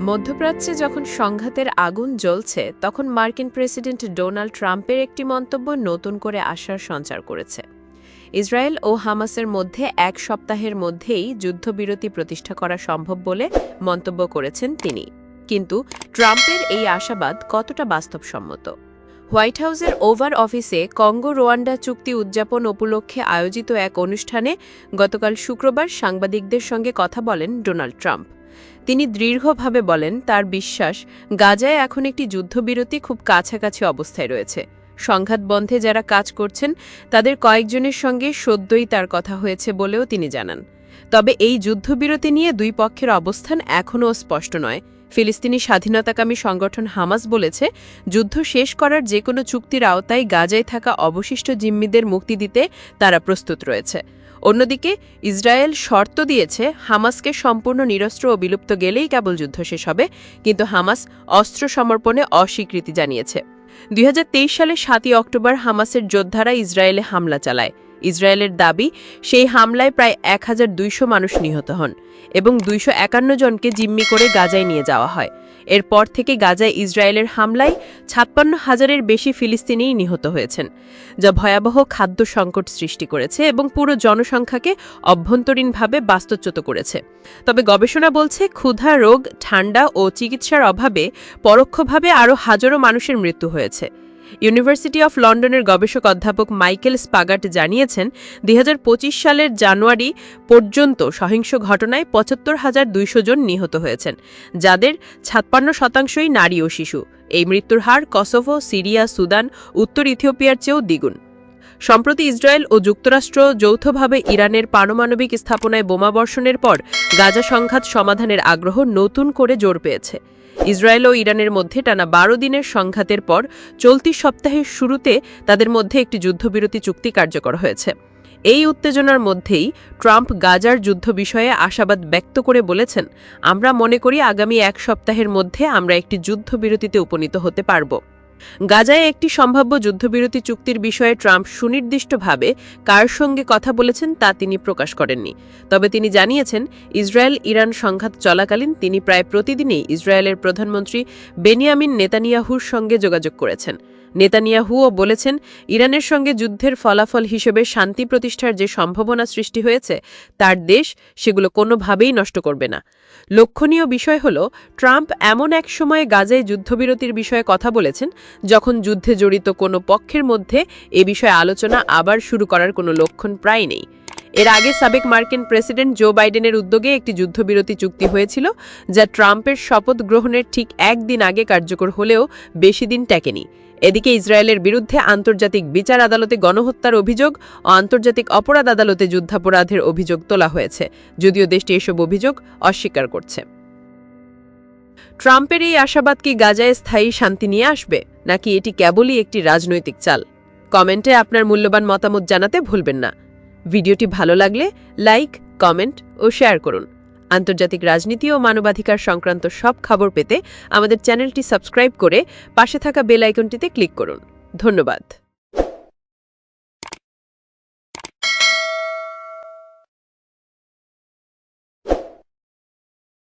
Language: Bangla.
মধ্যপ্রাচ্যে যখন সংঘাতের আগুন জ্বলছে, তখন মার্কিন প্রেসিডেন্ট ডোনাল্ড ট্রাম্পের একটি মন্তব্য নতুন করে আশার সঞ্চার করেছে। ইসরায়েল ও হামাসের মধ্যে এক সপ্তাহের মধ্যেই যুদ্ধবিরতি প্রতিষ্ঠা করা সম্ভব বলে মন্তব্য করেছেন তিনি। কিন্তু ট্রাম্পের এই আশাবাদ কতটা বাস্তবসম্মত? হোয়াইট হাউসের ওভার অফিসে কঙ্গো রোয়ান্ডা চুক্তি উদযাপন উপলক্ষে আয়োজিত এক অনুষ্ঠানে গতকাল শুক্রবার সাংবাদিকদের সঙ্গে কথা বলেন ডোনাল্ড ট্রাম্প। তিনি দৃঢ়ভাবে বলেন, তার বিশ্বাস, গাজায় এখন একটি যুদ্ধবিরতি খুব কাছাকাছি অবস্থায় রয়েছে। সংঘাত বন্ধে যারা কাজ করছেন, তাদের কয়েকজনের সঙ্গে সদ্যই তার কথা হয়েছে বলেও তিনি জানান। তবে এই যুদ্ধবিরতি নিয়ে দুই পক্ষের অবস্থান এখনও স্পষ্ট নয়। ফিলিস্তিনি স্বাধীনতাকামী সংগঠন হামাস বলেছে, যুদ্ধ শেষ করার যে কোনো চুক্তির আওতায় গাজায় থাকা অবশিষ্ট জিম্মিদের মুক্তি দিতে তারা প্রস্তুত রয়েছে। অন্যদিকে, ইসরায়েল শর্ত দিয়েছে হামাসকে সম্পূর্ণ নিরস্ত্র ও বিলুপ্ত গেলেই কেবল যুদ্ধ শেষ হবে, কিন্তু হামাস অস্ত্র সমর্পণে অস্বীকৃতি জানিয়েছে। দুই সালে সাতই অক্টোবর হামাসের যোদ্ধারা ইসরায়েলে হামলা চালায়। ইসরায়েলের দাবি, সেই হামলায় প্রায় এক হাজার দুইশো মানুষ নিহত হন এবং দুইশো একান্ন জনকে জিম্মি করে গাজায় নিয়ে যাওয়া হয়। এরপর থেকে গাজায় ইসরায়েলের হামলায় ছাপ্পান্ন হাজারের বেশি ফিলিস্তিনিই নিহত হয়েছেন, যা ভয়াবহ খাদ্য সংকট সৃষ্টি করেছে এবং পুরো জনসংখ্যাকে অভ্যন্তরীণভাবে বাস্তুচ্যুত করেছে। তবে গবেষণা বলছে, ক্ষুধা, রোগ, ঠান্ডা ও চিকিৎসার অভাবে পরোক্ষভাবে আরও হাজারো মানুষের মৃত্যু হয়েছে। ইউনিভার্সিটি অফ লন্ডনের গবেষক অধ্যাপক মাইকেল স্পাগাট জানিয়েছেন, দুই হাজার পঁচিশ সালের জানুয়ারি পর্যন্ত সহিংস ঘটনায় পঁচাত্তর হাজার দুইশো জন নিহত হয়েছেন, যাদের ছাপ্পান্ন শতাংশই নারী ও শিশু। এই মৃত্যুর হার কসোভো, সিরিয়া, সুদান, উত্তর ইথিওপিয়ার চেয়েও দ্বিগুণ। সম্প্রতি ইসরায়েল ও যুক্তরাষ্ট্র যৌথভাবে ইরানের পারমাণবিক স্থাপনায় বোমাবর্ষণের পর গাজা সংঘাত সমাধানের আগ্রহ নতুন করে জোর পেয়েছে। ইসরায়েল ও ইরানের মধ্যে টানা বারো দিনের সংঘাতের পর চলতি সপ্তাহের শুরুতে তাদের মধ্যে একটি যুদ্ধবিরতি চুক্তি কার্যকর হয়েছে। এই উত্তেজনার মধ্যেই ট্রাম্প গাজার যুদ্ধ বিষয়ে আশাবাদ ব্যক্ত করে বলেছেন, আমরা মনে করি আগামী এক সপ্তাহের মধ্যে আমরা একটি যুদ্ধবিরতিতে উপনীত হতে পারব। গাজায় একটি সম্ভাব্য যুদ্ধবিরতি চুক্তির বিষয়ে ট্রাম্প সুনির্দিষ্টভাবে কার সঙ্গে কথা বলেছেন তা তিনি প্রকাশ করেননি। তবে তিনি জানিয়েছেন, ইসরায়েল ইরান সংঘাত চলাকালীন তিনি প্রায় প্রতিদিনই ইসরায়েলের প্রধানমন্ত্রী বেনিয়ামিন নেতানিয়াহুর সঙ্গে যোগাযোগ করেছেন। নেতানিয়াহুও বলেছেন, ইরানের সঙ্গে যুদ্ধের ফলাফল হিসেবে শান্তি প্রতিষ্ঠার যে সম্ভাবনা সৃষ্টি হয়েছে, তার দেশ সেগুলো কোনোভাবেই নষ্ট করবে না। লক্ষণীয় বিষয় হল, ট্রাম্প এমন এক সময়ে গাজায় যুদ্ধবিরতির বিষয়ে কথা বলেছেন, যখন যুদ্ধে জড়িত কোনো পক্ষের মধ্যে এ বিষয়ে আলোচনা আবার শুরু করার কোনো লক্ষণ প্রায় নেই। এর আগে সাবেক মার্কিন প্রেসিডেন্ট জো বাইডেনের উদ্যোগে একটি যুদ্ধবিরতি চুক্তি হয়েছিল, যা ট্রাম্পের শপথ গ্রহণের ঠিক একদিন আগে কার্যকর হলেও বেশি দিন টেকেনি। এদিকে ইসরায়েলের বিরুদ্ধে আন্তর্জাতিক বিচার আদালতে গণহত্যার অভিযোগ ও আন্তর্জাতিক অপরাধ আদালতে যুদ্ধাপরাধের অভিযোগ তোলা হয়েছে, যদিও দেশটি এসব অভিযোগ অস্বীকার করছে। ট্রাম্পের এই আশাবাদ কি গাজায় স্থায়ী শান্তি নিয়ে আসবে, নাকি এটি কেবলই একটি রাজনৈতিক চাল? কমেন্টে আপনার মূল্যবান মতামত জানাতে ভুলবেন না। ভিডিওটি ভালো লাগলে লাইক, কমেন্ট ও শেয়ার করুন। আন্তর্জাতিক রাজনীতি ও মানবাধিকার সংক্রান্ত সব খবর পেতে আমাদের চ্যানেলটি সাবস্ক্রাইব করে পাশে থাকা বেল আইকনটিতে ক্লিক করুন। ধন্যবাদ।